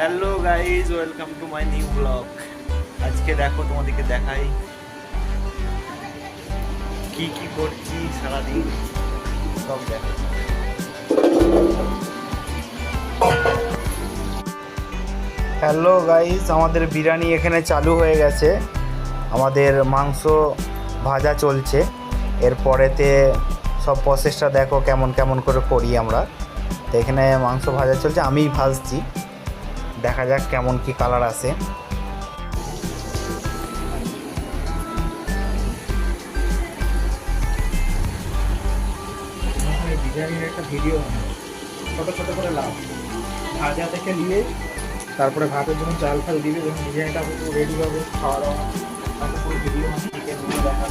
Hello guys, welcome to my new vlog. আজকে দেখো তোমাদেরকে দেখাই কি কি করছি সারাদিন। সব দেখো। হ্যালো গাইজ, আমাদের বিরিয়ানি এখানে চালু হয়ে গেছে। আমাদের মাংস ভাজা চলছে। এরপরেতে সব প্রসেসটা দেখো কেমন কেমন করে করি আমরা। তো এখানে মাংস ভাজা চলছে, আমিই ভাজছি। দেখা যাক কেমন কি কালার আসে বিরিয়ানির একটা ভিডিও ছোট ছোট করে লাভ। ভাজা থেকে নিয়ে, তারপরে ভাতের জন্য চাল ফাল দিবে, যখন বিরিয়ানিটা রেডি হবে, খাওয়া দাওয়া তখন পুরো ভিডিও চিকেন দেখা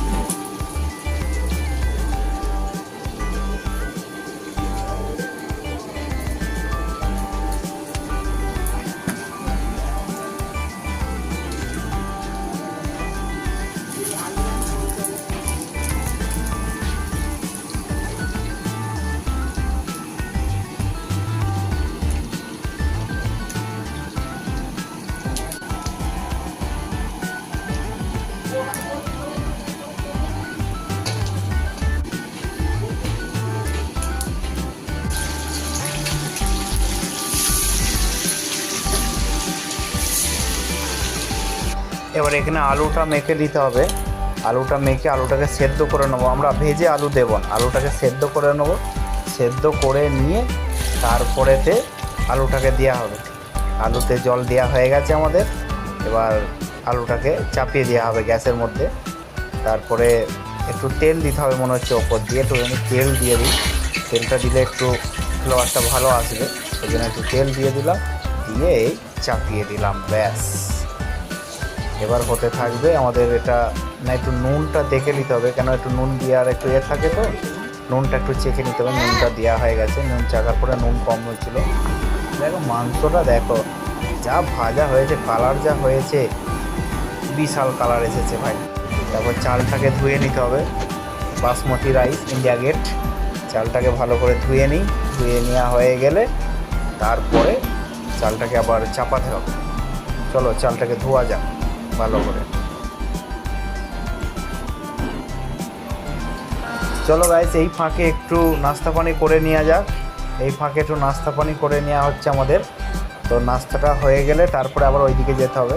এবার এখানে আলুটা মেখে দিতে হবে। আলুটা মেখে আলুটাকে সেদ্ধ করে নেব। আমরা ভেজে আলু দেবো না। আলুটাকে সেদ্ধ করে নেব। সেদ্ধ করে নিয়ে তারপরেতে আলুটাকে দেওয়া হবে। আলুতে জল দেওয়া হয়ে গেছে আমাদের। এবার আলুটাকে চাপিয়ে দেওয়া হবে গ্যাসের মধ্যে। তারপরে একটু তেল দিতে হবে মনে হচ্ছে ওপর দিয়ে। একটু আমি তেল দিয়ে দিই। তেলটা দিলে একটু ফ্লেভারটা ভালো আসবে। ওই জন্য একটু তেল দিয়ে দিলাম। দিয়ে চাপিয়ে দিলাম। ব্যাস। এবার হতে থাকবে আমাদের এটা না, একটু নুনটা দেখে নিতে হবে, কেন একটু নুন দেওয়ার একটু ইয়ে থাকে তো, নুনটা একটু চেখে নিতে হবে, নুনটা দেওয়া হয়ে গেছে, নুন চাকার পরে নুন কম হয়েছিল দেখো মাংসটা দেখো, যা ভাজা হয়েছে, কালার যা হয়েছে, বিশাল কালার এসেছে ভাই। তারপর চালটাকে ধুয়ে নিতে হবে, বাসমতি রাইস, ইন্ডিয়া গেট। চালটাকে ভালো করে ধুয়ে নিই, ধুয়ে নেওয়া হয়ে গেলে তারপরে চালটাকে আবার চাপাতে হবে। চলো চালটাকে ধোয়া যাক। ভালো করে। চলো গাইস এই ফাঁকে একটু নাস্তা পানি করে নেওয়া যাক। এই ফাঁকে একটু নাস্তা পানি করে নেওয়া হচ্ছে আমাদের। তো নাস্তাটা হয়ে গেলে তারপরে আবার ওইদিকে যেতে হবে।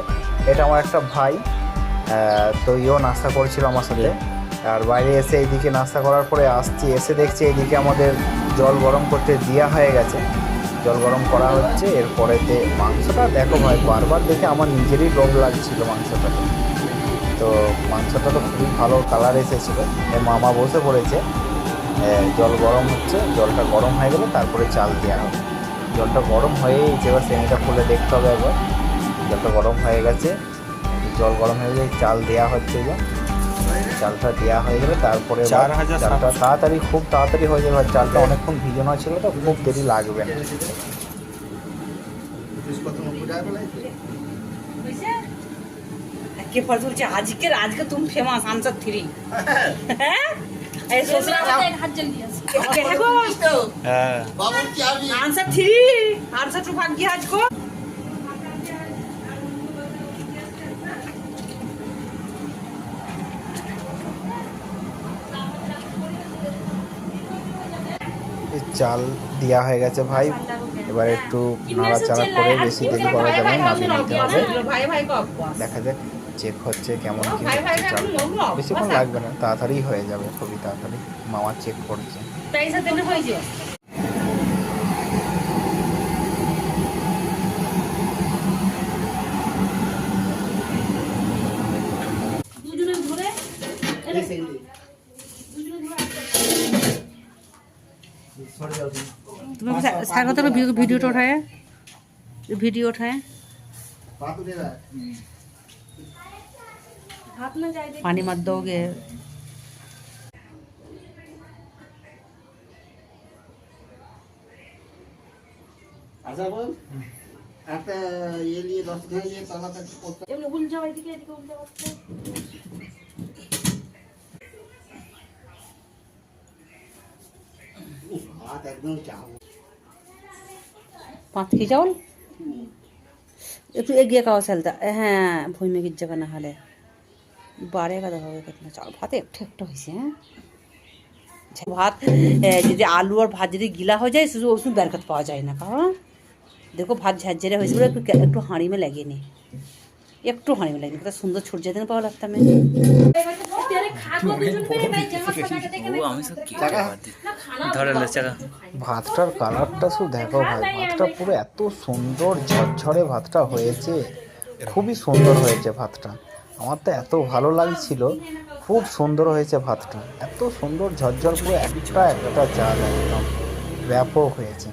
এটা আমার একটা ভাই তো ইও নাস্তা করেছিল আমার সাথে। আর বাইরে এসে এইদিকে নাস্তা করার পরে আসছি এসে দেখছি এইদিকে আমাদের জল গরম করতে দেওয়া হয়ে গেছে। জল গরম করা হচ্ছে, এরপরেতে মাংসটা দেখো ভাই, বারবার দেখে আমার নিজেরই লোভ লাগছিল মাংসটাকে। তো মাংসটা তো খুবই ভালো কালার এসেছিল। মামা বসে পড়েছে জল গরম হচ্ছে, জলটা গরম হয়ে গেলে তারপরে চাল দেওয়া হবে। জলটা গরম হয়েই এবার সেমিটা খুলে দেখতে হবে একবার। জলটা গরম হয়ে গেছে, জল গরম হয়ে গেলে চাল দেওয়া হচ্ছে এবার। চালটা দেওয়া হয়ে গেলে তারপরে চার হাজার চালটা তাড়াতাড়ি খুব তাড়াতাড়ি হয়ে যাবে আর চালটা অনেকক্ষণ ভিজানো ছিল তো খুব দেরি লাগবে না। কে পর বলছে আজকের আজকে তুমি ফেমাস আনসার থ্রি হ্যাঁ। হ্যাঁ আনসার থ্রি আনসার টু ভাগ্য আজকে চাল দেওয়া হয়ে গেছে ভাই। এবার একটু নাড়াচাড়া করে বেশি দেরি করা যাবে না নামিয়ে নিতে হবে। দেখা যাক চেক হচ্ছে কেমন কি হচ্ছে লোক বেশিক্ষণ লাগবে না তাড়াতাড়ি হয়ে যাবে খুবই তাড়াতাড়ি। মামা চেক করছে তাই সাথে হয়েছে দুজনে ধরে तुम्हें सागर तो वीडियो वीडियो तो उठाया वीडियो उठाया पानी मत दोगे আচ্ছা বল একটা ইয়ে নিয়ে দশ টাকা নিয়ে তলাকাটি করতে ভাত একদম চাও পাঁচ একদম চাউল চাউল? একটু এগিয়ে খাওয়া চালতা হ্যাঁ ভূমি গির্জাকে না হলে। বারে কাদা হবে চাউল ভাতে একটু একটু হয়েছে হ্যাঁ? আচ্ছা, ভাত যদি আলু আর ভাত যদি গিলা হয়ে যায়, শুধু ওষুধ বেরকত পাওয়া যায় না, কারণ দেখো ভাত ঝাঁঝেরে হয়েছে বলে একটু একটু হাঁড়ি মে লাগিয়ে নি একটু হাঁড়ি মে লাগিয়ে সুন্দর ছুট যেতে না পাওয়া লাগতাম। ভাতটার কালারটা শুধু দেখো ভাই ভাতটা পুরো এত সুন্দর ঝরঝরে ভাতটা হয়েছে। খুবই সুন্দর হয়েছে ভাতটা। আমার তো এত ভালো লাগছিল খুব সুন্দর হয়েছে ভাতটা। এত সুন্দর ঝরঝর পুরো একটা একটা চাল একদম ব্যাপক হয়েছে।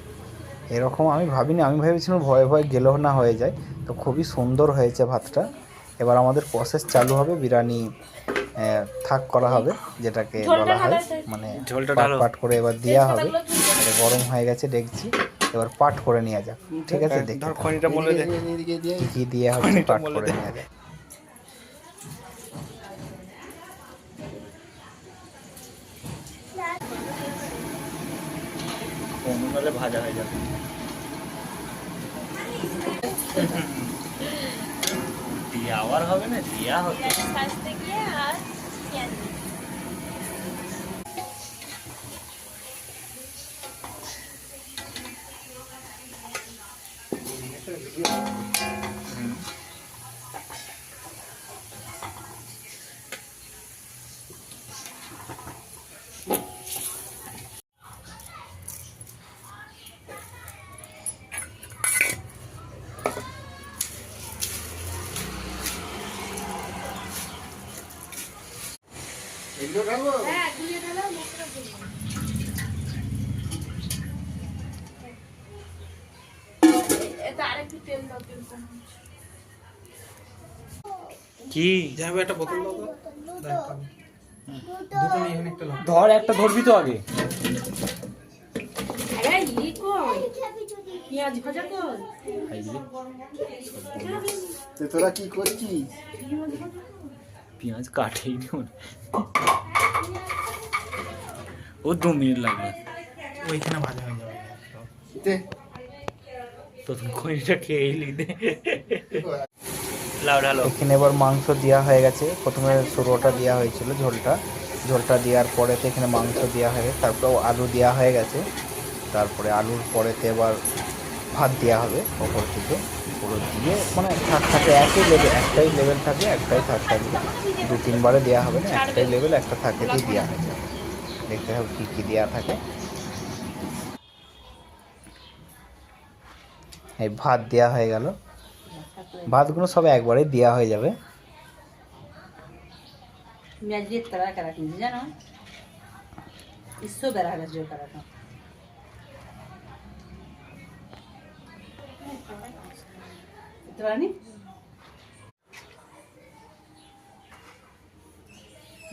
এরকম আমি ভাবিনি আমি ভেবেছিলাম ভয়ে ভয়ে গেলেও না হয়ে যায়। তো খুবই সুন্দর হয়েছে ভাতটা। এবার আমাদের প্রসেস চালু হবে বিরিয়ানি থাক করা হবে যেটাকে বলা হয়। মানে ঝোলটা পাট পাট করে এবার দেওয়া হবে। এটা গরম হয়ে গেছে দেখছি। এবার পাট করে নেওয়া যাক। ঠিক আছে দেখতে ধর থাকো। খনিটা বলে দে। কি কি দিয়ে হচ্ছে পাট করে নেওয়া যাক। ভাজা হয়ে যাবে। দিয়া আবার হবে না দিয়া হতো কি? যাবে একটা বোতল দাও তো। একটা। দুটো নিয়ে এখানে একটা লাও। ধর একটা ধরবি তো আগে। তোরা কি করছিস? পেঁয়াজ কাটেই নি। ও দু মিনিট লাগবে। ওইখানে ভাজা হয়ে যাবে। দে প্রথম খনিটা খেয়ে এলি দে লাউ ঢালো এখানে এবার মাংস দেওয়া হয়ে গেছে। প্রথমে শুরুটা দেওয়া হয়েছিল ঝোলটা। ঝোলটা দেওয়ার পরেতে এখানে মাংস দেওয়া হয়ে গেছে তারপরে আলু দেওয়া হয়ে গেছে। তারপরে আলুর পরেতে এবার ভাত দেওয়া হবে ওপর থেকে। পুরো দিয়ে মানে থাক থাকে একই লেভেল একটাই লেভেল থাকে, একটাই থাক থাকবে দু তিনবারে দেওয়া হবে না, একটাই লেভেল একটা থাকেতেই দেওয়া হয়ে যাবে। দেখতে হবে কী কী দেওয়া থাকে। এই ভাত দেওয়া হয়ে গেল। ভাতগুলো সব একবারে দেওয়া হয়ে যাবে मैं ये तरह का रखी जाना इससे तरह का जो करा था इतना नहीं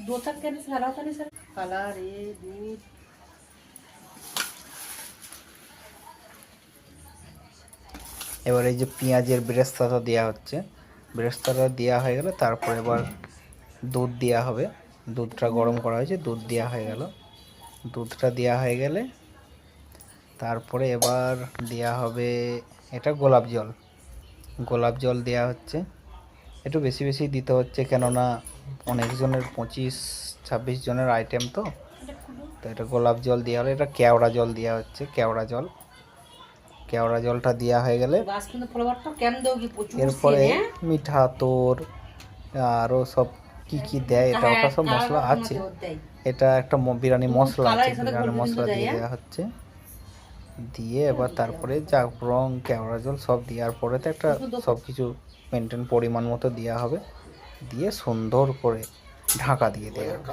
दो तक कहने से हरा था नहीं सर काला रे दूध এবার এই যে পেঁয়াজের বেরেস্তাটা দেওয়া হচ্ছে বেরেস্তাটা দেওয়া হয়ে গেলে তারপর এবার দুধ দেওয়া হবে। দুধটা গরম করা হয়েছে দুধ দেওয়া হয়ে গেল। দুধটা দেওয়া হয়ে গেলে তারপরে এবার দেওয়া হবে এটা গোলাপ জল। গোলাপ জল দেওয়া হচ্ছে। একটু বেশি বেশি দিতে হচ্ছে কেননা অনেকজনের পঁচিশ ছাব্বিশ জনের আইটেম তো। তো এটা গোলাপ জল দেওয়া হলে এটা কেওড়া জল দেওয়া হচ্ছে কেওড়া জল। কেওড়া জলটা দেওয়া হয়ে গেলে এরপরে মিঠা তোর আরও সব কি কি দেয় এটা ওটা সব মশলা আছে। এটা একটা বিরিয়ানি মশলা আছে বিরিয়ানি মশলা দিয়ে হ্যাঁ? দেওয়া হচ্ছে। দিয়ে এবার তারপরে জাফরং কেওড়া জল সব দেওয়ার পরে তো একটা সব কিছু মেনটেন পরিমাণ মতো দেওয়া হবে। দিয়ে সুন্দর করে ঢাকা দিয়ে দেওয়া হবে।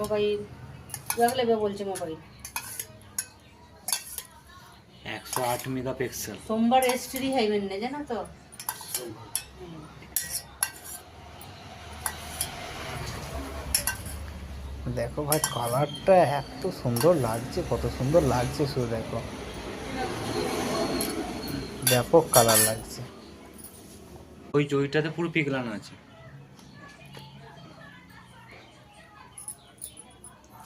ಮೊಬೈಲ್ ಇವಾಗಲೇ ಬೋಲ್ಚೆ ಮೊಬೈಲ್ একশো আট মেগাপিক্সেল। সোমবার এসটি হাইবেন না জানো তো? দেখো ভাই কালারটা এত সুন্দর লাগছে কত সুন্দর লাগছে শুধু দেখো। ব্যাপক কালার লাগছে। ওই জইটাতে পুরো পিগলানো আছে।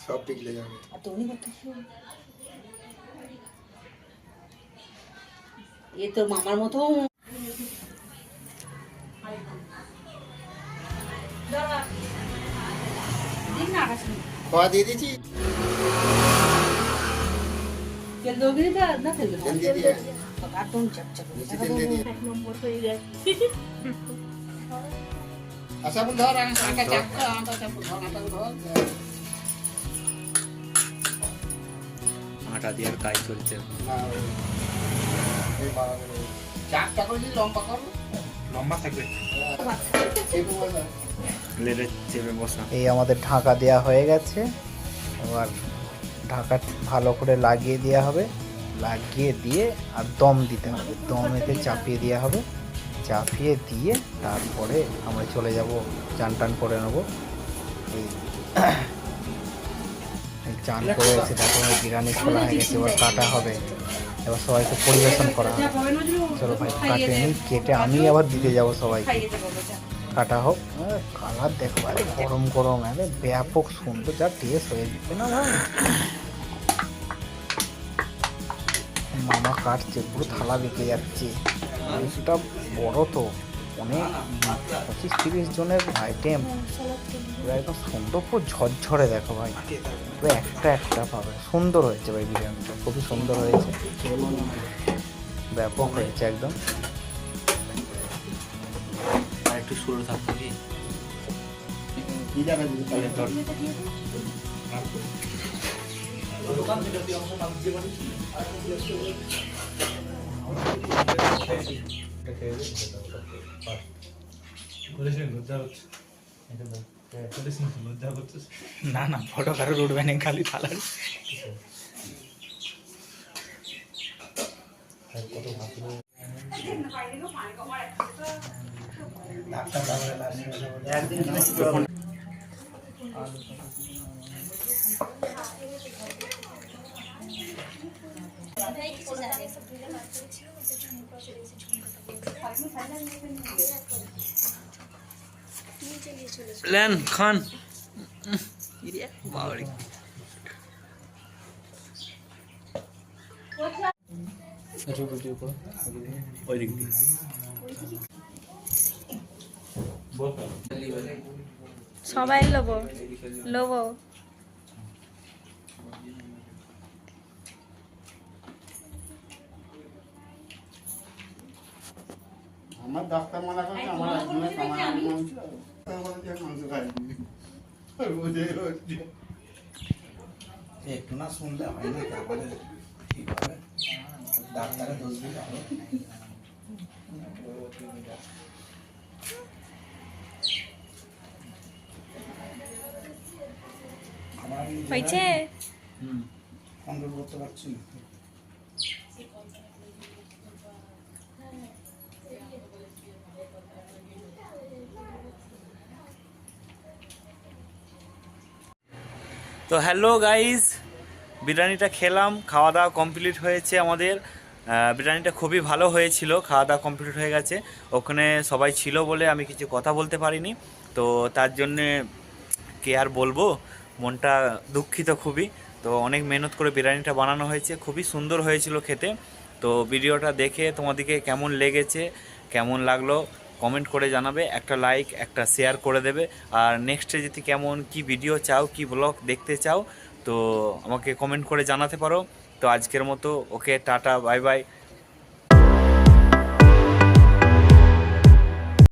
সব পিঘলে যাবে। আর তুমি এ তোর মামার মতো। খাওয়া দিয়ে দিয়েছি। তেল দেবো না না। তেল দিয়ে দিয়ে। একদম চকচক। বেশি তেল দিয়ে দিয়ে। আচ্ছা বল ধর আটা চাপ আটা চাপ ধর আটা ধর। আটা দিয়ে আর কাজ চলছে। এই আমাদের ঢাকা দেওয়া হয়ে গেছে। এবার ঢাকা ভালো করে লাগিয়ে দেওয়া হবে। লাগিয়ে দিয়ে আর দম দিতে হবে। দম এতে চাপিয়ে দেওয়া হবে। চাপিয়ে দিয়ে তারপরে আমরা চলে যাব চান টান করে নেব। এই চান করে এসে তারপরে বিরিয়ানি খোলা হয়ে গেছে, এবার কাটা হবে। এবার সবাইকে পরিবেশন করা চলো ভাই, কাটে নিই কেটে আমি আবার দিতে যাব সবাইকে। কাটা হোক। কালার দেখো আরে গরম গরম, আরে ব্যাপক সুন্দর, যা টেস্ট হয়ে যেতে না ভাই? মামা কাটছে, পুরো থালা বেঁকে যাচ্ছে। বড় তো। অনেক পঁচিশ তিরিশ জনের আইটেম পুরো একদম সুন্দর পুরো ঝরঝরে দেখো ভাই। পুরো একটা একটা পাবে। সুন্দর হয়েছে ভাই বিরিয়ানিটা খুবই সুন্দর হয়েছে। ব্যাপক হয়েছে একদম। আর একটু শুরু থাকতো কি? কি জায়গা দিবি তাহলে ধর না না ফটো কারও উঠবে না খালি থালার প্ল্যান খান। সবাই লোবো লোবো। আমার ডাক্তার মানা করছে আমার একজনের কামাই মাংস একটু না শুনলে হয় না তারপরে ঠিক হবে ডাক্তারের দোষ দিলে হবে। হয়েছে? কন্ট্রোল করতে পারছি না। তো হ্যালো গাইস, বিরিয়ানিটা খেলাম খাওয়া দাওয়া কমপ্লিট হয়েছে আমাদের। বিরিয়ানিটা খুবই ভালো হয়েছিল খাওয়া দাওয়া কমপ্লিট হয়ে গেছে। ওখানে সবাই ছিল বলে আমি কিছু কথা বলতে পারিনি। তো তার জন্যে কে আর বলব, মনটা দুঃখিত খুবই। তো অনেক মেহনত করে বিরিয়ানিটা বানানো হয়েছে, খুবই সুন্দর হয়েছিল খেতে। তো ভিডিওটা দেখে তোমাদেরকে কেমন লেগেছে, কেমন লাগল কমেন্ট করে জানাবে, একটা লাইক একটা শেয়ার করে দেবে। আর নেক্সটে যদি কেমন কি ভিডিও চাও, কি ব্লগ দেখতে চাও, তো আমাকে কমেন্ট করে জানাতে পারো। তো আজকের মতো ওকে টাটা বাই বাই